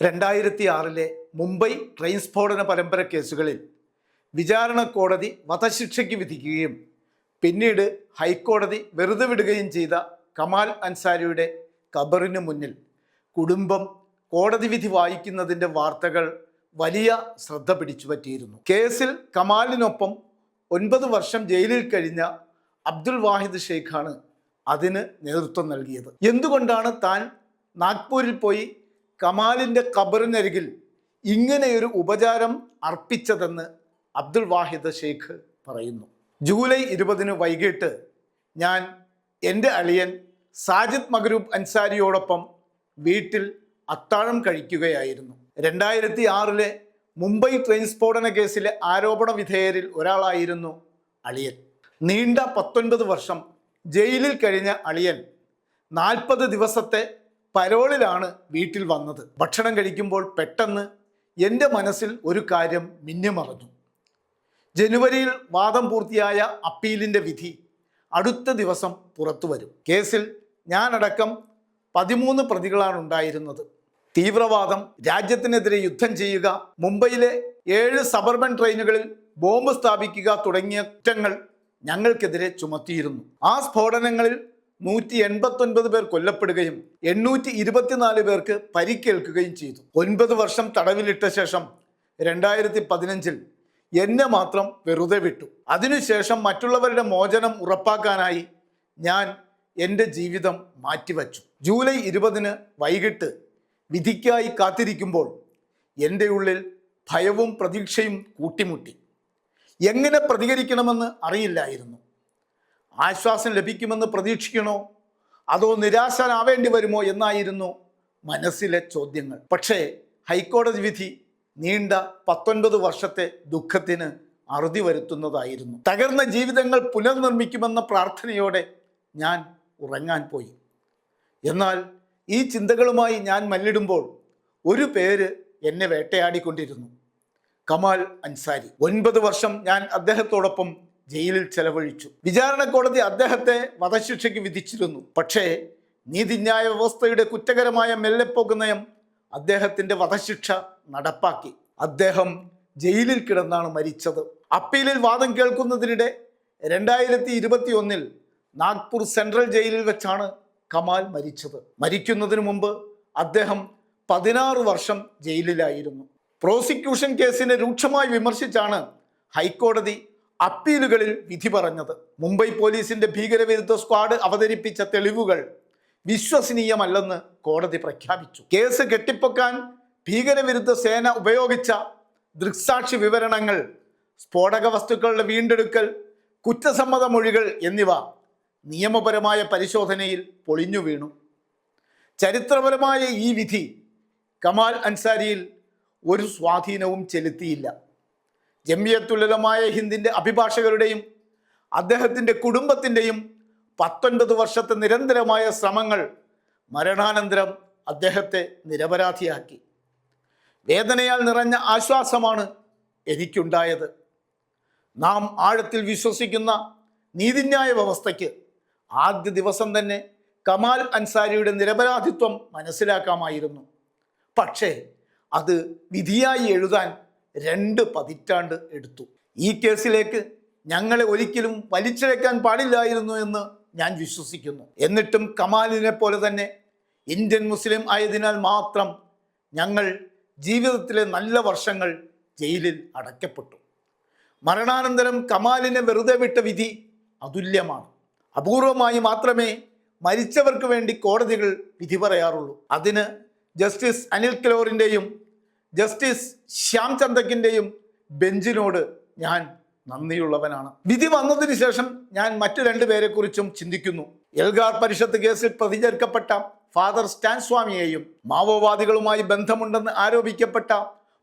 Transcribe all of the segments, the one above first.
രണ്ടായിരത്തി ആറിലെ മുംബൈ ട്രെയിൻ സ്ഫോടന പരമ്പര കേസുകളിൽ വിചാരണ കോടതി വധശിക്ഷയ്ക്ക് വിധിക്കുകയും പിന്നീട് ഹൈക്കോടതി വെറുതെ വിടുകയും ചെയ്ത കമാൽ അൻസാരിയുടെ ഖബറിന് മുന്നിൽ കുടുംബം കോടതി വിധി വായിക്കുന്നതിന്റെ വാർത്തകൾ വലിയ ശ്രദ്ധ പിടിച്ചുപറ്റിയിരുന്നു. കേസിൽ കമാലിനൊപ്പം ഒൻപത് വർഷം ജയിലിൽ കഴിഞ്ഞ അബ്ദുൽ വാഹിദ് ഷെയ്ഖാണ് അതിന് നേതൃത്വം നൽകിയത്. എന്തുകൊണ്ടാണ് താൻ നാഗ്പൂരിൽ പോയി കമാലിന്റെ ഖബറിനരികിൽ ഇങ്ങനെയൊരു ഉപചാരം അർപ്പിച്ചതെന്ന് അബ്ദുൾ വാഹിദ് ഷെയ്ഖ് പറയുന്നു. ജൂലൈ ഇരുപതിന് വൈകിട്ട് ഞാൻ എന്റെ അളിയൻ സാജിദ് മഗ്രൂബ് അൻസാരിയോടൊപ്പം വീട്ടിൽ അത്താഴം കഴിക്കുകയായിരുന്നു. രണ്ടായിരത്തി ആറിലെ മുംബൈ ട്രെയിൻ സ്ഫോടന കേസിലെ ആരോപണ വിധേയരിൽ ഒരാളായിരുന്നു അളിയൻ. നീണ്ട പത്തൊൻപത് വർഷം ജയിലിൽ കഴിഞ്ഞ അളിയൻ നാൽപ്പത് ദിവസത്തെ പരോളിലാണ് വീട്ടിൽ വന്നത്. ഭക്ഷണം കഴിക്കുമ്പോൾ പെട്ടെന്ന് എന്റെ മനസ്സിൽ ഒരു കാര്യം മിന്നിമറഞ്ഞു. ജനുവരിയിൽ വാദം പൂർത്തിയായ അപ്പീലിന്റെ വിധി അടുത്ത ദിവസം പുറത്തു വരും. കേസിൽ ഞാനടക്കം പതിമൂന്ന് പ്രതികളാണ് ഉണ്ടായിരുന്നത്. തീവ്രവാദം രാജ്യത്തിനെതിരെ യുദ്ധം ചെയ്യുക മുംബൈയിലെ ഏഴ് സബർബൻ ട്രെയിനുകളിൽ ബോംബ് സ്ഥാപിക്കുക തുടങ്ങിയ കുറ്റങ്ങൾ ഞങ്ങൾക്കെതിരെ ചുമത്തിയിരുന്നു. ആ സ്ഫോടനങ്ങളിൽ നൂറ്റി എൺപത്തൊൻപത് പേർ കൊല്ലപ്പെടുകയും എണ്ണൂറ്റി ഇരുപത്തിനാല് പേർക്ക് പരിക്കേൽക്കുകയും ചെയ്തു. ഒൻപത് വർഷം തടവിലിട്ട ശേഷം രണ്ടായിരത്തി പതിനഞ്ചിൽ എന്നെ മാത്രം വെറുതെ വിട്ടു. അതിനുശേഷം മറ്റുള്ളവരുടെ മോചനം ഉറപ്പാക്കാനായി ഞാൻ എന്റെ ജീവിതം മാറ്റിവച്ചു. ജൂലൈ ഇരുപതിന് വൈകിട്ട് വിധിക്കായി കാത്തിരിക്കുമ്പോൾ എന്റെ ഉള്ളിൽ ഭയവും പ്രതീക്ഷയും കൂട്ടിമുട്ടി. എങ്ങനെ പ്രതികരിക്കണമെന്ന് അറിയില്ലായിരുന്നു. ആശ്വാസം ലഭിക്കുമെന്ന് പ്രതീക്ഷിക്കണോ? അതോ നിരാശനാവേണ്ടി വരുമോ എന്നായിരുന്നു മനസ്സിലെ ചോദ്യങ്ങൾ. പക്ഷേ ഹൈക്കോടതി വിധി നീണ്ട പത്തൊൻപത് വർഷത്തെ ദുഃഖത്തിന് അറുതി വരുത്തുന്നതായിരുന്നു. തകർന്ന ജീവിതങ്ങൾ പുനർനിർമ്മിക്കുമെന്ന പ്രാർത്ഥനയോടെ ഞാൻ ഉറങ്ങാൻ പോയി. എന്നാൽ ഈ ചിന്തകളുമായി ഞാൻ മല്ലിടുമ്പോൾ ഒരു പേര് എന്നെ വേട്ടയാടിക്കൊണ്ടിരുന്നു. കമാൽ അൻസാരി. ഒൻപത് വർഷം ഞാൻ അദ്ദേഹത്തോടൊപ്പം ജയിലിൽ ചെലവഴിച്ചു. വിചാരണ കോടതി അദ്ദേഹത്തെ വധശിക്ഷയ്ക്ക് വിധിച്ചിരുന്നു. പക്ഷേ നീതിന്യായ വ്യവസ്ഥയുടെ കുറ്റകരമായ മെല്ലെപ്പോക്ക് നയം അദ്ദേഹത്തിന്റെ വധശിക്ഷ നടപ്പാക്കി. അദ്ദേഹം ജയിലിൽ കിടന്നാണ് മരിച്ചത്. അപ്പീലിൽ വാദം കേൾക്കുന്നതിനിടെ രണ്ടായിരത്തി ഇരുപത്തി ഒന്നിൽ നാഗ്പൂർ സെൻട്രൽ ജയിലിൽ വെച്ചാണ് കമാൽ മരിച്ചത്. മരിക്കുന്നതിന് മുമ്പ് അദ്ദേഹം പതിനാറ് വർഷം ജയിലിലായിരുന്നു. പ്രോസിക്യൂഷൻ കേസിനെ രൂക്ഷമായി വിമർശിച്ചാണ് ഹൈക്കോടതി അപ്പീലുകളിൽ വിധി പറഞ്ഞത്. മുംബൈ പോലീസിന്റെ ഭീകരവിരുദ്ധ സ്ക്വാഡ് അവതരിപ്പിച്ച തെളിവുകൾ വിശ്വസനീയമല്ലെന്ന് കോടതി പ്രഖ്യാപിച്ചു. കേസ് കെട്ടിപ്പൊക്കാൻ ഭീകരവിരുദ്ധ സേന ഉപയോഗിച്ച ദൃക്സാക്ഷി വിവരണങ്ങൾ സ്ഫോടക വസ്തുക്കളുടെ വീണ്ടെടുക്കൽ കുറ്റസമ്മത മൊഴികൾ എന്നിവ നിയമപരമായ പരിശോധനയിൽ പൊളിഞ്ഞു വീണു. ചരിത്രപരമായ ഈ വിധി കമാൽ അൻസാരിയിൽ ഒരു സ്വാധീനവും ചെലുത്തിയില്ല. ജമിയത്തുലമായ ഹിന്ദിന്റെ അഭിഭാഷകരുടെയും അദ്ദേഹത്തിന്റെ കുടുംബത്തിന്റെയും പത്തൊൻപത് വർഷത്തെ നിരന്തരമായ ശ്രമങ്ങൾ മരണാനന്തരം അദ്ദേഹത്തെ നിരപരാധിയാക്കി. വേദനയാൽ നിറഞ്ഞ ആശ്വാസമാണ് എനിക്കുണ്ടായത്. നാം ആഴത്തിൽ വിശ്വസിക്കുന്ന നീതിന്യായ വ്യവസ്ഥയ്ക്ക് ആദ്യ ദിവസം തന്നെ കമാൽ അൻസാരിയുടെ നിരപരാധിത്വം മനസ്സിലാക്കാമായിരുന്നു. പക്ഷേ അത് വിധിയായി എഴുതാൻ രണ്ട് പതിറ്റാണ്ട് എടുത്തു. ഈ കേസിലേക്ക് ഞങ്ങളെ ഒരിക്കലും വലിച്ചിഴക്കാൻ പാടില്ലായിരുന്നു എന്ന് ഞാൻ വിശ്വസിക്കുന്നു. എന്നിട്ടും കമാലിനെ പോലെ തന്നെ ഇന്ത്യൻ മുസ്ലിം ആയതിനാൽ മാത്രം ഞങ്ങൾ ജീവിതത്തിലെ നല്ല വർഷങ്ങൾ ജയിലിൽ അടയ്ക്കപ്പെട്ടു. മരണാനന്തരം കമാലിനെ വെറുതെ വിട്ട വിധി അതുല്യമാണ്. അപൂർവമായി മാത്രമേ മരിച്ചവർക്ക് വേണ്ടി കോടതികൾ വിധി പറയാറുള്ളൂ. അതിന് ജസ്റ്റിസ് അനിൽ കലോറിന്റെയും ജസ്റ്റിസ് ശ്യാം ചന്ദക്കിന്റെയും ബെഞ്ചിനോട് ഞാൻ നന്ദിയുള്ളവനാണ്. വിധി വന്നതിന് ശേഷം ഞാൻ മറ്റു രണ്ടുപേരെക്കുറിച്ചും ചിന്തിക്കുന്നു. എൽഗാർ പരിഷത്ത് കേസിൽ പ്രതിചേർക്കപ്പെട്ട ഫാദർ സ്റ്റാൻ സ്വാമിയെയും മാവോവാദികളുമായി ബന്ധമുണ്ടെന്ന് ആരോപിക്കപ്പെട്ട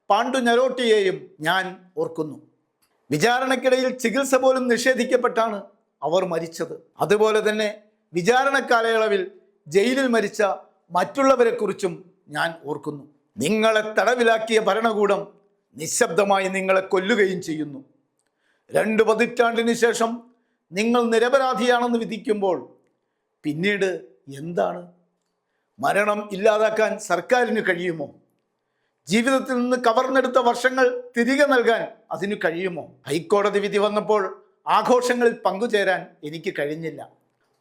പാണ്ഡു ഞരോട്ടിയെയും ഞാൻ ഓർക്കുന്നു. വിചാരണക്കിടയിൽ ചികിത്സ പോലും നിഷേധിക്കപ്പെട്ടാണ് അവർ മരിച്ചത്. അതുപോലെ തന്നെ വിചാരണ കാലയളവിൽ ജയിലിൽ മരിച്ച മറ്റുള്ളവരെക്കുറിച്ചും ഞാൻ ഓർക്കുന്നു. നിങ്ങളെ തടവിലാക്കിയ ഭരണകൂടം നിശബ്ദമായി നിങ്ങളെ കൊല്ലുകയും ചെയ്യുന്നു. രണ്ട് പതിറ്റാണ്ടിന് ശേഷം നിങ്ങൾ നിരപരാധിയാണെന്ന് വിധിക്കുമ്പോൾ പിന്നീട് എന്താണ്? മരണം ഇല്ലാതാക്കാൻ സർക്കാരിന് കഴിയുമോ? ജീവിതത്തിൽ നിന്ന് കവർന്നെടുത്ത വർഷങ്ങൾ തിരികെ നൽകാൻ അതിനു കഴിയുമോ? ഹൈക്കോടതി വിധി വന്നപ്പോൾ ആഘോഷങ്ങളിൽ പങ്കുചേരാൻ എനിക്ക് കഴിഞ്ഞില്ല.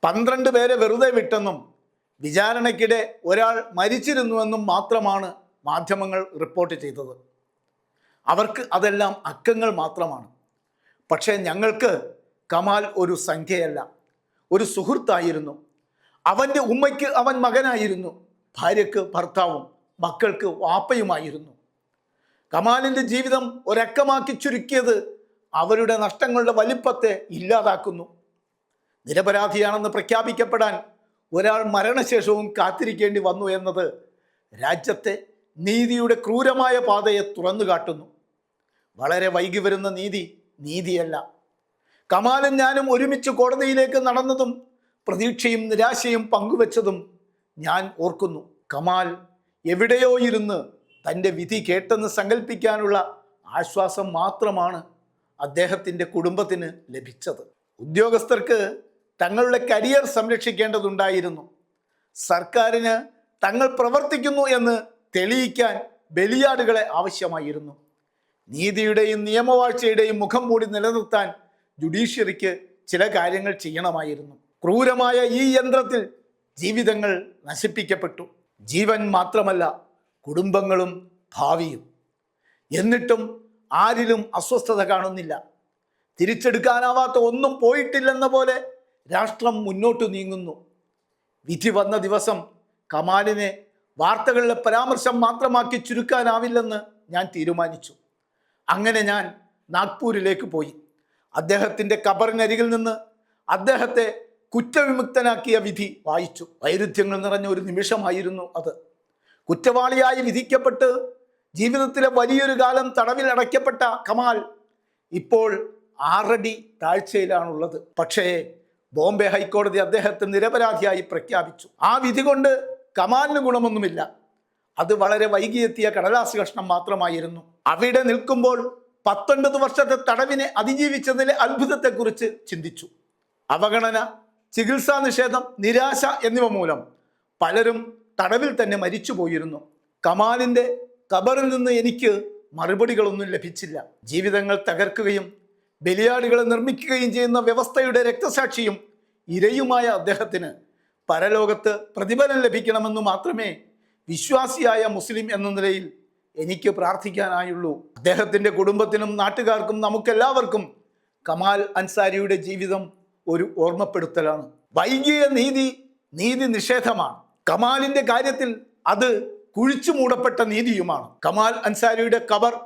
പന്ത്രണ്ട് പേരെ വെറുതെ വിട്ടെന്നും വിചാരണയ്ക്കിടെ ഒരാൾ മരിച്ചിരുന്നുവെന്നും മാത്രമാണ് മാധ്യമങ്ങൾ റിപ്പോർട്ട് ചെയ്തത്. അവർക്ക് അതെല്ലാം അക്കങ്ങൾ മാത്രമാണ്. പക്ഷേ ഞങ്ങൾക്ക് കമാൽ ഒരു സംഖ്യയല്ല. ഒരു സുഹൃത്തായിരുന്നു. അവന്റെ ഉമ്മയ്ക്ക് അവൻ മകനായിരുന്നു. ഭാര്യയ്ക്ക് ഭർത്താവും മക്കൾക്ക് വാപ്പയുമായിരുന്നു. കമാലിന്റെ ജീവിതം ഒരക്കമാക്കി ചുരുക്കിയത് അവരുടെ നഷ്ടങ്ങളുടെ വലിപ്പത്തെ ഇല്ലാതാക്കുന്നു. നിരപരാധിയാണെന്ന് പ്രഖ്യാപിക്കപ്പെടാൻ ഒരാൾ മരണശേഷവും കാത്തിരിക്കേണ്ടി വന്നു എന്നത് രാജ്യത്തെ നീതിയുടെ ക്രൂരമായ പാതയെ തുറന്നു കാട്ടുന്നു. വളരെ വൈകി വരുന്ന നീതി നീതിയല്ല. കമാലും ഞാനും ഒരുമിച്ച് കോടതിയിലേക്ക് നടന്നതും പ്രതീക്ഷയും നിരാശയും പങ്കുവച്ചതും ഞാൻ ഓർക്കുന്നു. കമാൽ എവിടെയോ ഇരുന്ന് തന്റെ വിധി കേട്ടെന്ന് സങ്കല്പിക്കാനുള്ള ആശ്വാസം മാത്രമാണ് അദ്ദേഹത്തിന്റെ കുടുംബത്തിന് ലഭിച്ചത്. ഉദ്യോഗസ്ഥർക്ക് തങ്ങളുടെ കരിയർ സംരക്ഷിക്കേണ്ടതുണ്ടായിരുന്നു. സർക്കാരിന് തങ്ങൾ പ്രവർത്തിക്കുന്നു എന്ന് തെളിയിക്കാൻ ബലിയാടുകളെ ആവശ്യമായിരുന്നു. നീതിയുടെയും നിയമവാഴ്ചയുടെയും മുഖം മൂടി നിലനിർത്താൻ ജുഡീഷ്യറിക്ക് ചില കാര്യങ്ങൾ ചെയ്യണമായിരുന്നു. ക്രൂരമായ ഈ യന്ത്രത്തിൽ ജീവിതങ്ങൾ നശിപ്പിക്കപ്പെട്ടു. ജീവൻ മാത്രമല്ല കുടുംബങ്ങളും ഭാവിയും. എന്നിട്ടും ആരിലും അസ്വസ്ഥത കാണുന്നില്ല. തിരിച്ചെടുക്കാനാവാത്ത ഒന്നും പോയിട്ടില്ലെന്ന പോലെ രാഷ്ട്രം മുന്നോട്ട് നീങ്ങുന്നു. വിധി വന്ന ദിവസം കമാലിനെ വാർത്തകളിലെ പരാമർശം മാത്രമാക്കി ചുരുക്കാനാവില്ലെന്ന് ഞാൻ തീരുമാനിച്ചു. അങ്ങനെ ഞാൻ നാഗ്പൂരിലേക്ക് പോയി. അദ്ദേഹത്തിന്റെ കബറിനരികിൽ നിന്ന് അദ്ദേഹത്തെ കുറ്റവിമുക്തനാക്കിയ വിധി വായിച്ചു. വൈരുദ്ധ്യങ്ങൾ നിറഞ്ഞ ഒരു നിമിഷമായിരുന്നു അത്. കുറ്റവാളിയായി വിധിക്കപ്പെട്ട് ജീവിതത്തിലെ വലിയൊരു കാലം തടവിൽ അടയ്ക്കപ്പെട്ട കമാൽ ഇപ്പോൾ ആറടി താഴ്ചയിലാണുള്ളത്. പക്ഷേ ബോംബെ ഹൈക്കോടതി അദ്ദേഹത്തെ നിരപരാധിയായി പ്രഖ്യാപിച്ചു. ആ വിധി കൊണ്ട് കമാലിന് ഗുണമൊന്നുമില്ല. അത് വളരെ വൈകിയെത്തിയ കടലാസ് കഷ്ണം മാത്രമായിരുന്നു. അവിടെ നിൽക്കുമ്പോൾ പത്തൊൻപത് വർഷത്തെ തടവിനെ അതിജീവിച്ചതിലെ അത്ഭുതത്തെക്കുറിച്ച് ചിന്തിച്ചു. അവഗണന ചികിത്സാ നിഷേധം നിരാശ എന്നിവ മൂലം പലരും തടവിൽ തന്നെ മരിച്ചു പോയിരുന്നു കമാലിന്റെ കബറിൽ നിന്ന് എനിക്ക് മറുപടികളൊന്നും ലഭിച്ചില്ല. ജീവിതങ്ങൾ തകർക്കുകയും ബലിയാടികളെ നിർമ്മിക്കുകയും ചെയ്യുന്ന വ്യവസ്ഥയുടെ രക്തസാക്ഷിയും ഇരയുമായ അദ്ദേഹത്തിന് പരലോകത്ത് പ്രതിഫലം ലഭിക്കണമെന്ന് മാത്രമേ വിശ്വാസിയായ മുസ്ലിം എന്ന നിലയിൽ എനിക്ക് പ്രാർത്ഥിക്കാനായുള്ളൂ. അദ്ദേഹത്തിന്റെ കുടുംബത്തിനും നാട്ടുകാർക്കും നമുക്കെല്ലാവർക്കും കമാൽ അൻസാരിയുടെ ജീവിതം ഒരു ഓർമ്മപ്പെടുത്തലാണ്. വൈകിയ നീതി നീതി നിഷേധമാണ്. കമാലിന്റെ കാര്യത്തിൽ അത് കുഴിച്ചു മൂടപ്പെട്ട നീതിയുമാണ്. കമാൽ അൻസാരിയുടെ കബർ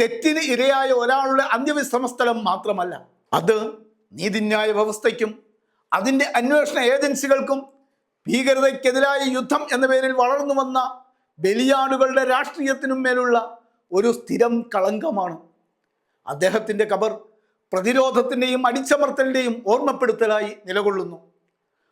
തെറ്റിന് ഇരയായ ഒരാളുടെ അന്ത്യവിശ്രമ സ്ഥലം മാത്രമല്ല അത് നീതിന്യായ വ്യവസ്ഥയ്ക്കും അതിന്റെ അന്വേഷണ ഏജൻസികൾക്കും ഭീകരതയ്ക്കെതിരായ യുദ്ധം എന്ന പേരിൽ വളർന്നു വന്ന ബലിയാടുകളുടെ രാഷ്ട്രീയത്തിനും മേലുള്ള ഒരു സ്ഥിരം കളങ്കമാണ്. അദ്ദേഹത്തിന്റെ കബർ പ്രതിരോധത്തിന്റെയും അടിച്ചമർത്തലിന്റെയും ഓർമ്മപ്പെടുത്തലായി നിലകൊള്ളുന്നു.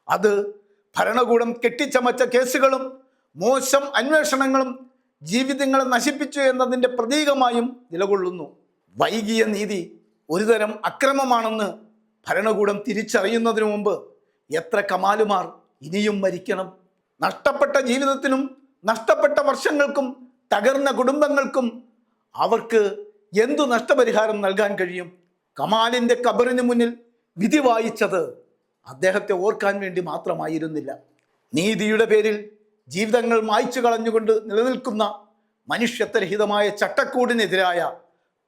അത് ഭരണകൂടം കെട്ടിച്ചമച്ച കേസുകളും മോശം അന്വേഷണങ്ങളും ജീവിതങ്ങളെ നശിപ്പിച്ചു എന്നതിന്റെ പ്രതീകമായും നിലകൊള്ളുന്നു. വൈകിയ നീതി ഒരുതരം അക്രമമാണെന്ന് ഭരണകൂടം തിരിച്ചറിയുന്നതിനു മുമ്പ് എത്ര കമാലുമാർ ഇനിയും മരിക്കണം. നഷ്ടപ്പെട്ട ജീവിതത്തിനും നഷ്ടപ്പെട്ട വർഷങ്ങൾക്കും തകർന്ന കുടുംബങ്ങൾക്കും അവർക്ക് എന്തു നഷ്ടപരിഹാരം നൽകാൻ കഴിയും? കമാലിന്റെ കബറിന് മുന്നിൽ വിധി വായിച്ചത് അദ്ദേഹത്തെ ഓർക്കാൻ വേണ്ടി മാത്രമായിരുന്നില്ല. നീതിയുടെ പേരിൽ ജീവിതങ്ങൾ മായ്ച്ചു കളഞ്ഞുകൊണ്ട് നിലനിൽക്കുന്ന മനുഷ്യത്വരഹിതമായ ചട്ടക്കൂടിനെതിരായ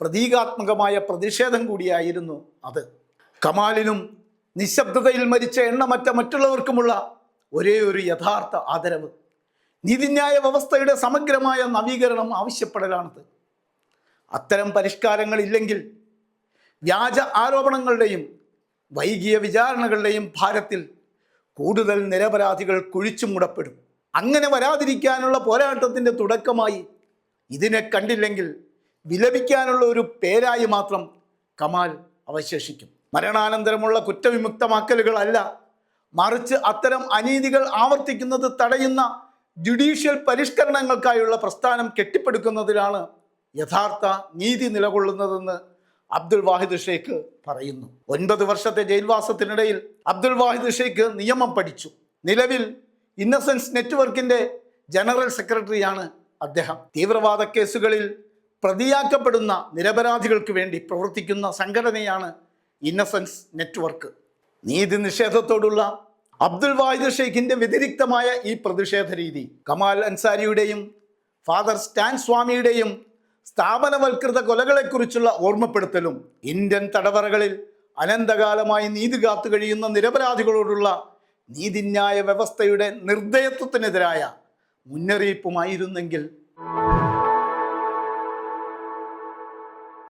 പ്രതീകാത്മകമായ പ്രതിഷേധം കൂടിയായിരുന്നു അത്. കമാലിനും നിശബ്ദതയിൽ മരിച്ച എണ്ണമറ്റ മറ്റുള്ളവർക്കുമുള്ള ഒരേ ഒരു യഥാർത്ഥ ആദരവ്. നീതിന്യായ വ്യവസ്ഥയുടെ സമഗ്രമായ നവീകരണം ആവശ്യപ്പെടലാണത്. അത്തരം പരിഷ്കാരങ്ങൾ ഇല്ലെങ്കിൽ വ്യാജ ആരോപണങ്ങളുടെയും വൈകിയ വിചാരണകളുടെയും ഭാരത്തിൽ കൂടുതൽ നിരപരാധികൾ കുഴിച്ചു മൂടപ്പെടും. അങ്ങനെ വരാതിരിക്കാനുള്ള പോരാട്ടത്തിന്റെ തുടക്കമായി ഇതിനെ കണ്ടില്ലെങ്കിൽ വിലപിക്കാനുള്ള ഒരു പേരായി മാത്രം കമാൽ അവശേഷിക്കും. മരണാനന്തരമുള്ള കുറ്റവിമുക്തമാക്കലുകളല്ല. മറിച്ച് അത്തരം അനീതികൾ ആവർത്തിക്കുന്നത് തടയുന്ന ജുഡീഷ്യൽ പരിഷ്കരണങ്ങൾക്കായുള്ള പ്രസ്ഥാനം കെട്ടിപ്പടുക്കുന്നതിലാണ് യഥാർത്ഥ നീതി നിലകൊള്ളുന്നതെന്ന് അബ്ദുൽ വാഹിദ് ഷെയ്ഖ് പറയുന്നു. ഒൻപത് വർഷത്തെ ജയിൽവാസത്തിനിടയിൽ അബ്ദുൽ വാഹിദ് ഷെയ്ഖ് നിയമം പഠിച്ചു. നിലവിൽ ഇന്നസെൻസ് നെറ്റ്വർക്കിന്റെ ജനറൽ സെക്രട്ടറിയാണ് അദ്ദേഹം. തീവ്രവാദ കേസുകളിൽ പ്രതിയാക്കപ്പെടുന്ന നിരപരാധികൾക്ക് വേണ്ടി പ്രവർത്തിക്കുന്ന സംഘടനയാണ് ഇന്നസെൻസ് നെറ്റ്വർക്ക് നീതി നിഷേധത്തോടുള്ള അബ്ദുൽ വാഹിദ് ഷെയ്ഖിന്റെ വ്യതിരിക്തമായ ഈ പ്രതിഷേധ രീതി കമാൽ അൻസാരിയുടെയും ഫാദർ സ്റ്റാൻ സ്വാമിയുടെയും സ്ഥാപനവൽകൃത കൊലകളെക്കുറിച്ചുള്ള ഓർമ്മപ്പെടുത്തലും ഇന്ത്യൻ തടവറകളിൽ അനന്തകാലമായി നീതി കാത്തു കഴിയുന്ന നിരപരാധികളോടുള്ള നീതിന്യായ വ്യവസ്ഥയുടെ നിർദ്ദയത്വത്തിനെതിരായ മുന്നറിയിപ്പുമായിരുന്നെങ്കിൽ